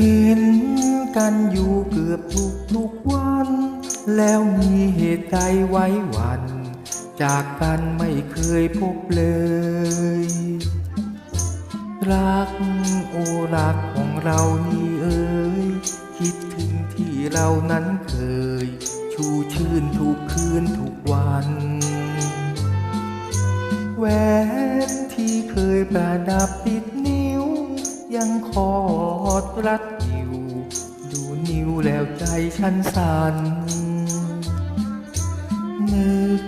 ห็นกันอยู่เกือบทุกทุกวัน แล้วมีเหตุใดไว้วัน จากกันไม่เคยพบเลย รักโอรักของเรานี่เอ่ยคิดถึงที่เรานั้นเคย ชูชื่นทุกคืนทุกวันแหวนที่เคยประดับติดนิ้ว ยังคอดรัด แล้วใจฉันสั่นนึก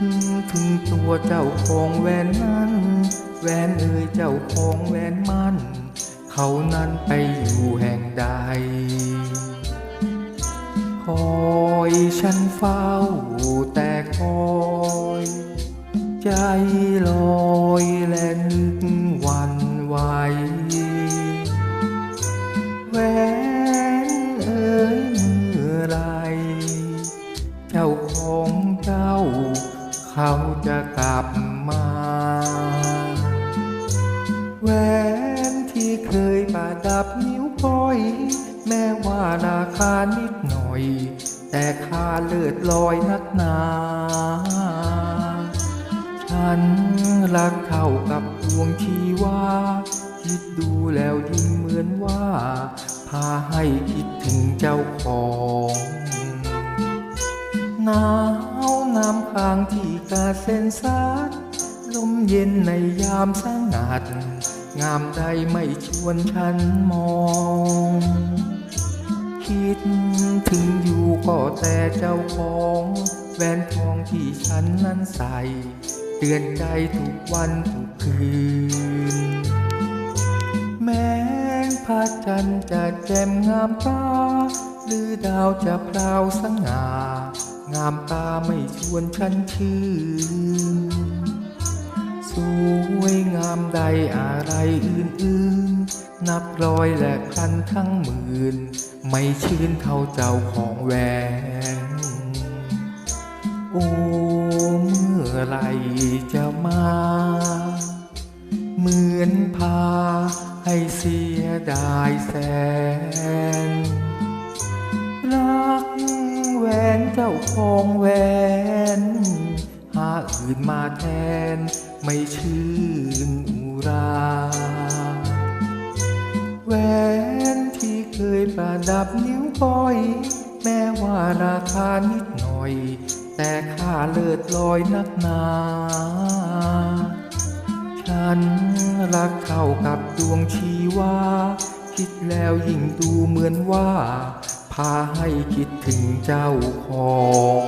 ถึงตัวเจ้าของแหวนนั้นแหวนเอ่ยเจ้าของแหวนมันเขานั้นไปอยู่แห่งใด คอยฉันเฝ้าแต่คอย ใจลอยและนึกวันไหวแห เขาจะกลับมา แหวนที่เคยประดับนิ้วก้อย แม้ว่าราคานิดหน่อย แต่ค่าเลิศลอยนักหนา ฉันรักเท่ากับดวงชีวาคิดดูแล้วยิ่งเหมือนว่า พาให้คิดถึงเจ้าของ นา น้ำค้างที่กาเส้นสาดลมเย็นในยามสงัด งามใดไม่ชวนฉันมอง คิดถึงอยู่ก็แต่เจ้าของแหวนทองที่ฉันนั้นใส่เตือนใจทุกวันทุกคืน แม้พระจันทร์จะแจ่มงามตาหรือดาวจะพราวสง่า งามตาไม่ชวนฉันชื่น สวยงามใดอะไรอื่นๆ นับร้อยและพันทั้งหมื่น ไม่ชื่นเท่าเจ้าของแหวนโอ้เมื่อไหรจะมา เหมือนพาให้เสียดายแสนรัก นเจ้าของแหวน หาอื่นมาแทนไม่ชื่นอุราแหวนที่เคยประดับนิ้วก้อย แม้ว่าราคานิดหน่อย แต่ค่าเลิศลอยนักหนาฉันรักเท่ากับดวงชีวา คิดแล้วยิ่งดูเหมือนว่าาให้คิดถึงเจ้าของ